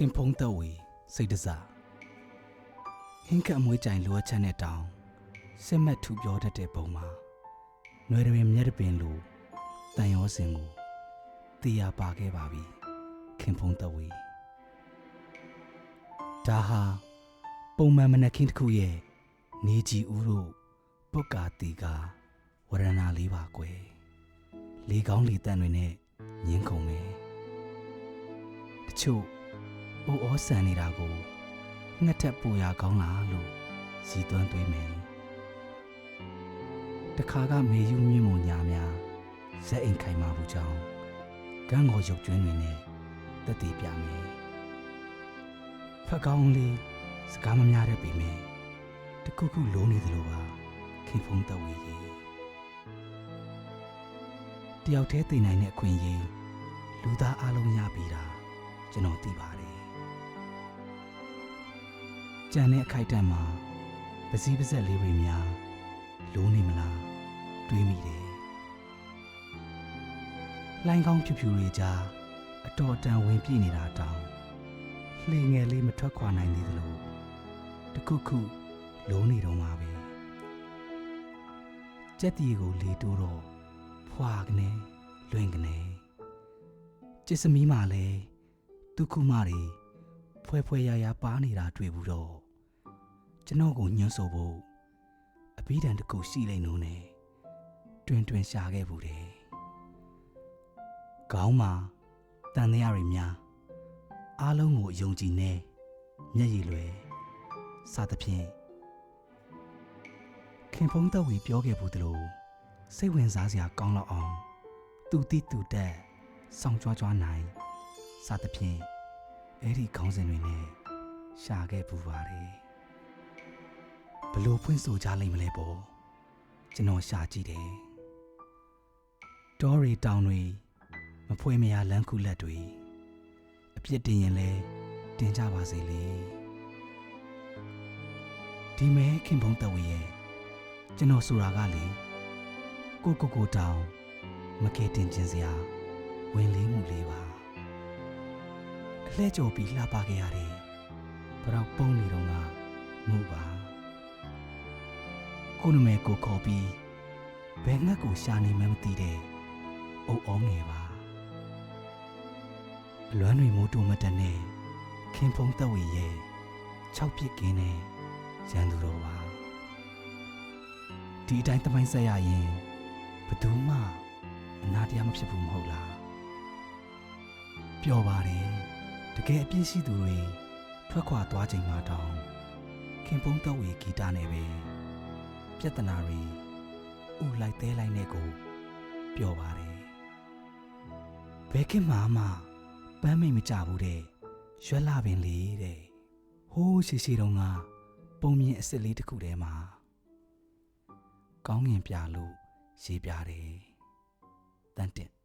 ခင်ဖုံးသက်ဝေစိတ်တစားဟင်းကအမွေးကြိုင်လိုအပ်ချက်နဲ့တောင်းစစ်မှတ်ထူပြောတတ်တဲ့ပုံမှာຫນွေတွင်မျက်တပင်လိုတန်ရောစင်ကိုတေးရပါခဲ့ပါပြီခင်ဖုံးသက်ဝေဒါဟာပုံမှန်မနက်ခင်းတစ်ခုရဲ့နေကြည်ဦးတို့ပုတ်ကာတီကဝရဏလေးပါကွယ်လေကောင်းလေတန်တွေနဲ့ညင်းခုန်မယ်တချို့ အိုဩဆန်နေတာကိုငှက်ထက်ပူရကောင်းလားလို့စီသွမ်းသွေးမယ်တခါကမေယူမြင့်မညာများဇက်အိမ်ခိုင်မာဘူးကြောင်းကန်းကိုရုပ်ကျွင်းတွေနဲ့တက်တည်ပြမယ်ဖက်ကောင်းလေးစကားမများတဲ့ပေမဲ့တခုခုလုံးနေသလိုပါခင်ဖုံးတဝေကြီးတယောက်တည်းတည်နိုင်တဲ့အခွင့်အရေးလူသားအလုံးရပြီတာကျွန်တော်သိပါတယ် ကြံတဲ့အခိုက်အတန့်မှာပစည်းပစက်လေးတွေများလုံးနေမလားတွေးမိတယ်လိုင်းကောင်းဖြူဖြူတွေကြားအတော်အတန်ဝင်ပြည့်နေတာတောင်လှေငယ်လေးမထွက်ခွာနိုင်သေးသလိုတခုခုလုံးနေတော့မှာပဲကြက်တီကိုလေတိုးတော့ဖွာကနေလွင်ကနေကျစ်စမီးမှလည်းဒုက္ခမတွေဖွဲဖွဲရရပါနေတာတွေ့ဘူးတော့ ကျွန်တော်ကိုညှဉ်းဆိုဖို့အဘိဓမ္မာတစ်ခုရှိလိမ့်လို့နဲ့တွင်တွင်ရှာခဲ့ဘူးတယ်ခေါင်းမှာတန်တရားတွေများအားလုံးကိုအယုံကြည်နေမျက်ရည်လွယ်စသဖြင့်ခင်ဖုံးသက်ဝီပြောခဲ့ဘူးသလိုစိတ်ဝင်စားစရာကောင်းတော့အောင်တူတိတူတက်စောင့်ကြွားကြွားနိုင်စသဖြင့်အဲ့ဒီခေါင်းစဉ်တွေနဲ့ရှာခဲ့ပူပါတယ်ဘ လို့ဖွင့်ဆိုကြလိမ့်မလဲပေါ့ကျွန်တော်ရှာကြည့်တယ်တောရီတောင်တွေမဖွေမရလန်းခုလက်တွေအပြစ်တင်ရင်လဲတင်ကြပါစေလေဒီမဲခင်ဖုံးတဝေရဲ့ကျွန်တော်ဆိုတာကလေကိုကိုကိုတောင်မကေတင်ခြင်းစရာဝင်လေးမှုလေးပါအလှဲကြော်ပြီးလှပခဲ့ရတယ်။ဘရောက်ပုံနေတော့ကငုပါ။ ကိုနမဲကိုခေါ်ပြီးဘယ်ငှက်ကိုရှာနေမှမသိတဲ့အုပ်အောငယ်ပါ။အလွမ်းတွေမိုးတူမတက်နဲ့ခင်ဖုံးသက်ဝေရဲ့၆ပြစ်ကင်းနဲ့ရန်သူတော်ပါ။ဒီအတိုင်းတမိုင်းဆက်ရရင်ဘယ်သူမှအနာတရားမဖြစ်ဘူးမဟုတ်လား။ပျော်ပါတယ်။တကယ်အပြည့်ရှိသူတွေထွက်ခွာသွားချိန်မှာတောင်ခင်ပုံးတော့ဝေဂီတနဲ့ပဲ ပြဿနာတွေဥလိုက်သေးလိုက်နဲ့ကိုပြောပါတယ်ဘယ်ခင်မှမှပန်းမိတ်မကြဘူးတဲ့ရွက်လာပင်လေးတဲ့ဟိုးရှိရှိတုန်းကပုံမြင်အစ်စ်လေးတစ်ခုထဲမှာကောင်းငင်ပြလို့ရေးပြတယ်တန်တက်